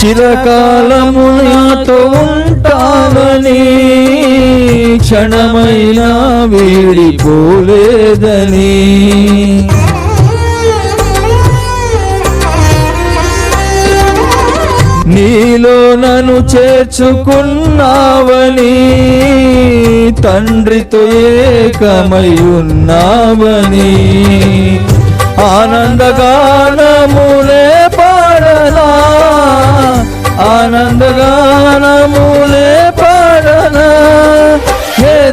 చిరకాలము నాతో ఉంటానని క్షణమైనా వీడిపోలేదని. నీలో నన్ను చేర్చుకున్నావని తండ్రితో ఏకమై ఉన్నావని. ఆనందగానములే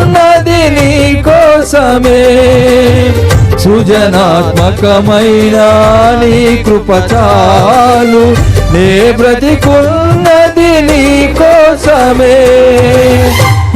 ఉన్నది నీ కోసమే. సృజనాత్మకమైన నీ కృపచాలు నే బ్రతికున్నది నీ కోసమే.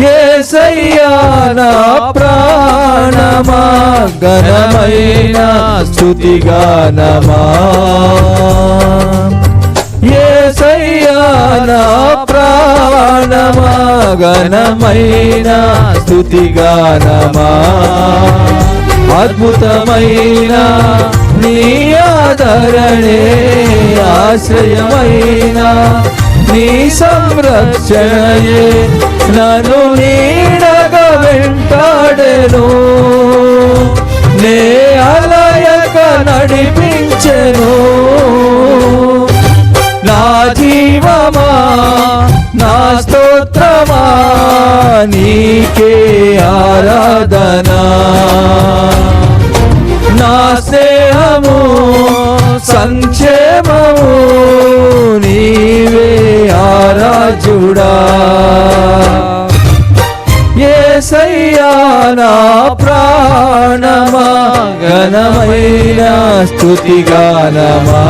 ఏసయ్యా నా ప్రాణమా ఘనమైన స్థుతిగానమా. ఏసయ్యానా ప్రాణమా ఘనమైన స్థుతిగానమా. అద్భుతమైన నీ ఆదరణే ఆశ్రయమైన నీ సంరక్షణయే. నన్ను నీడగ వెంటాడెను. నే అలయక నడిపించెను. జీవమా నా స్తోత్రమా నీకే ఆరాధనా నా స్నేహము సంత ఘనమైన స్థుతిగానమా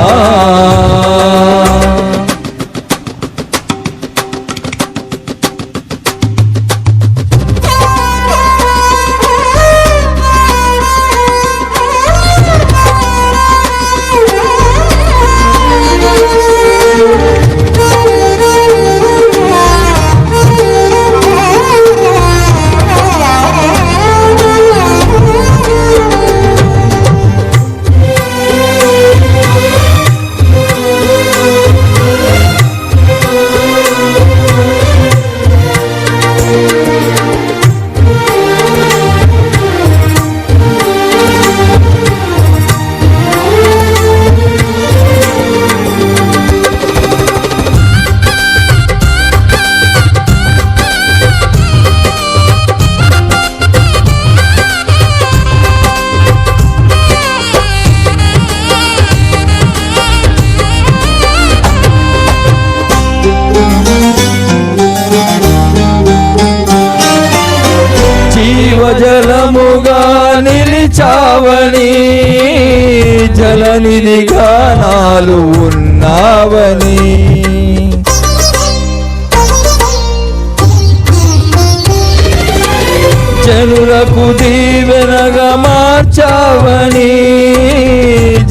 నిలిచావని జలనిధిగా నాలు ఉన్నావని. జనులకు దీవెనగా మార్చావని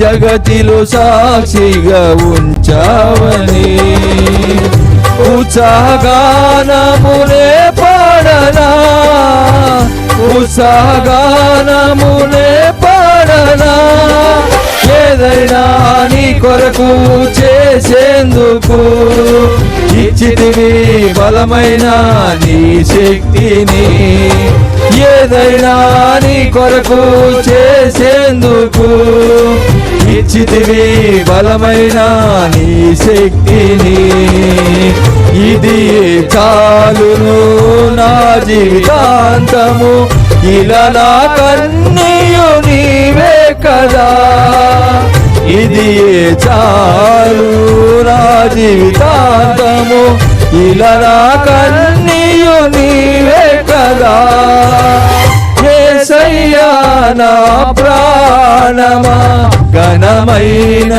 జగతిలో సాక్షిగా ఉంచావని. ఉత్సాహగానములే పాడనా ఉత్సాహగానములే పాడనా? ఏదైనా నీ కొరకు చేసేందుకు ఇచ్చితివి బలమైన నీ శక్తిని. ఏదైనా నీ కొరకు చేసేందుకు ఇచ్చితివి బలమైన నీ శక్తిని. ఇది చాలును నా జీవితాంతము ఇలా నా కన్నీయు నీవే కదా. ఇది చాలు నా జీవితాంతము. ఇలా నా కన్నీయు నీవే కదా. ఏసయ్యా నా ప్రాణమా. ఘనమైన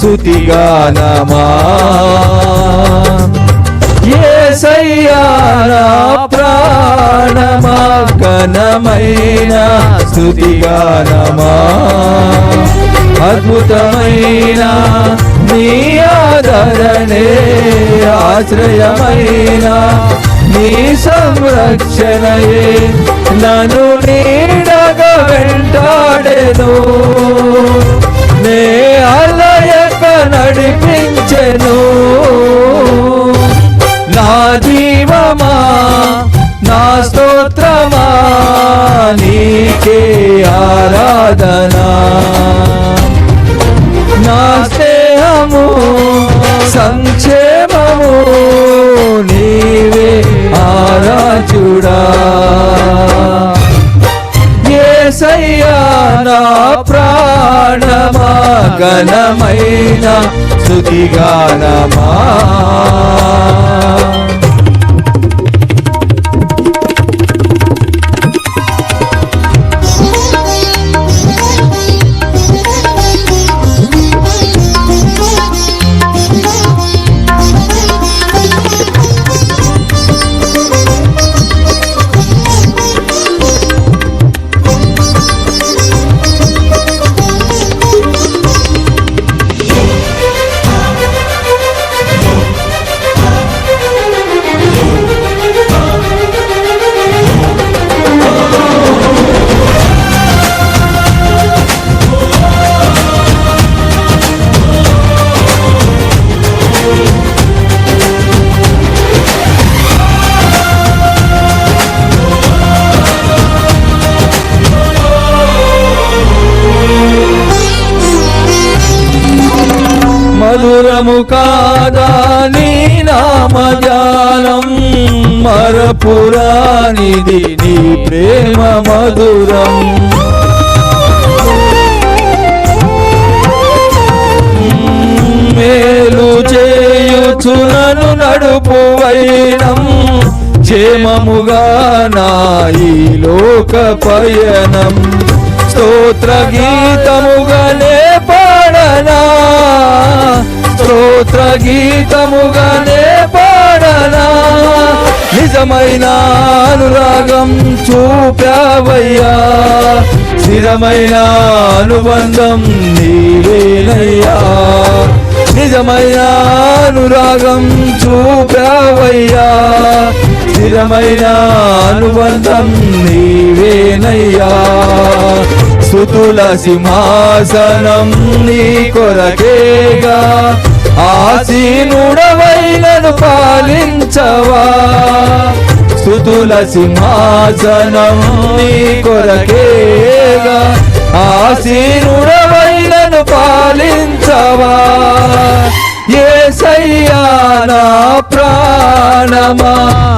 శృతిగానమా. ఏసయ్యా నా ప్రాణమా ఘనమైన స్థుతిగానమా? అద్భుతమైన నీ ఆదరణే ఆశ్రయమైన నీ సంరక్షణయే. నను నీడగా వెంటాడెను నే అలయక నడిపించెను. ప్రాణమా ఘనమైన స్థుతిగానమా మధురము కాదా నీ నామజాలం? మరపురానిది నీ ప్రేమ మధురం. మేలు చేయుచునను నడుపు వైనం క్షేమముగా నాయి లోక పయనం. స్తోత్ర గీతముగానే పాడనా? స్తోత్ర గీతముగానే పాడనా? నిజమైన అనురాగం చూపావయ్యా. స్థిరమైన అనుబంధం నీవేనయ్యా. నిజమైన అనురాగం చూపావయ్యా. స్థిరమైన అనుబంధం నీవేనయ్యా. సుతుల సింహాసనం నీ కొరకేగా. ఆసీనుడవైనను పాలించవా. స్థుతుల సింహాసనం నీ కొరకేగా. ఆసీనుడవైనను పాలించవా. ఏ సయ్యానా ప్రాణమా.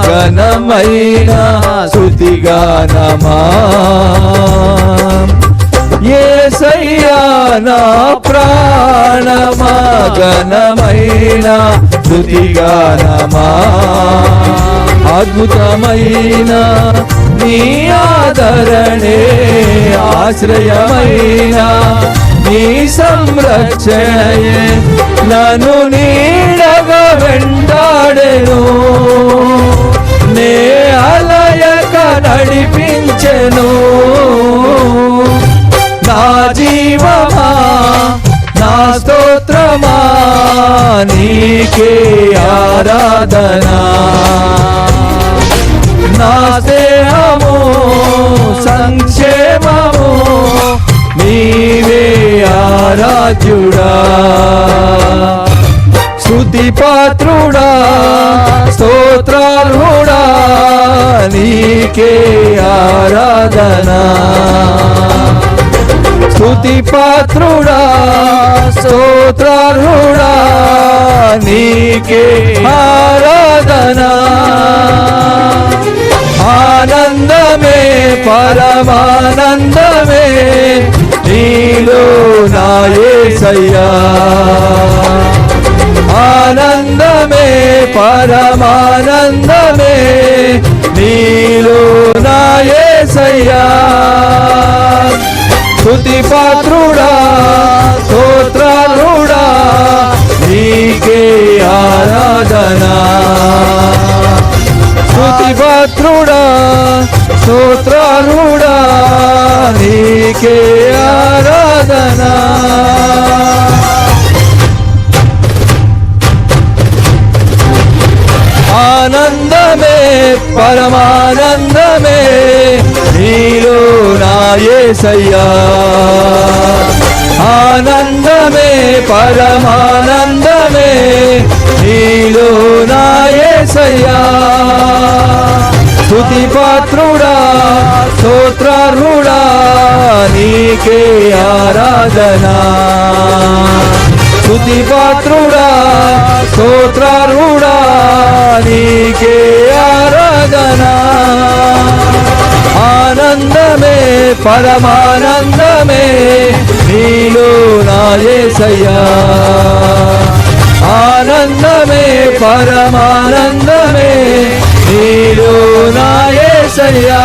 ఘనమైన శృతిగానమా. ఏసయ్యా నా ప్రాణమా ఘనమైన శృతిగానమా అద్భుతమైన నీ ఆదరణే ఆశ్రయమైన నీ సంరక్షణయే నన్ను నీడగా వెంటాడెను. నే అలయక నడిపించెను. జీవమా? నా స్తోత్రమా? నీకే ఆరాధనా? నా దేహము సంక్షేమము నీవే ఆరాధ్యుడా. శృతి పాత్రుడా స్తోత్రాలుడా నీకే ఆరాధనా? స్తుతి పాత్రుడా స్తోత్రార్హుడా నీకే ఆరాధనా. ఆనందమే పరమానందమే నీలో నాయే సయ్యా. ఆనందమే పరమానందమే నీలో నాయే సయ్యా. స్తుతిపాత్రుడా స్తోత్రాలుడా నీకే ఆరాధనా. స్తుతిపాత్రుడా స్తోత్రాలుడా నీకే ఆనందమే పరమానందమే నీలో నాయసయ్యా స్థుతి పాత్రుడా స్తోత్రారుడా నీకే ఆరాధనా. స్థుతి పాత్రుడా స్తోత్రారుడా నీకే ఆరాధనా. ఆనందమే పరమానందమే నీలో నాయసయ్యా ఆనందమే పరమానందమే నీలో నాయసయ్యా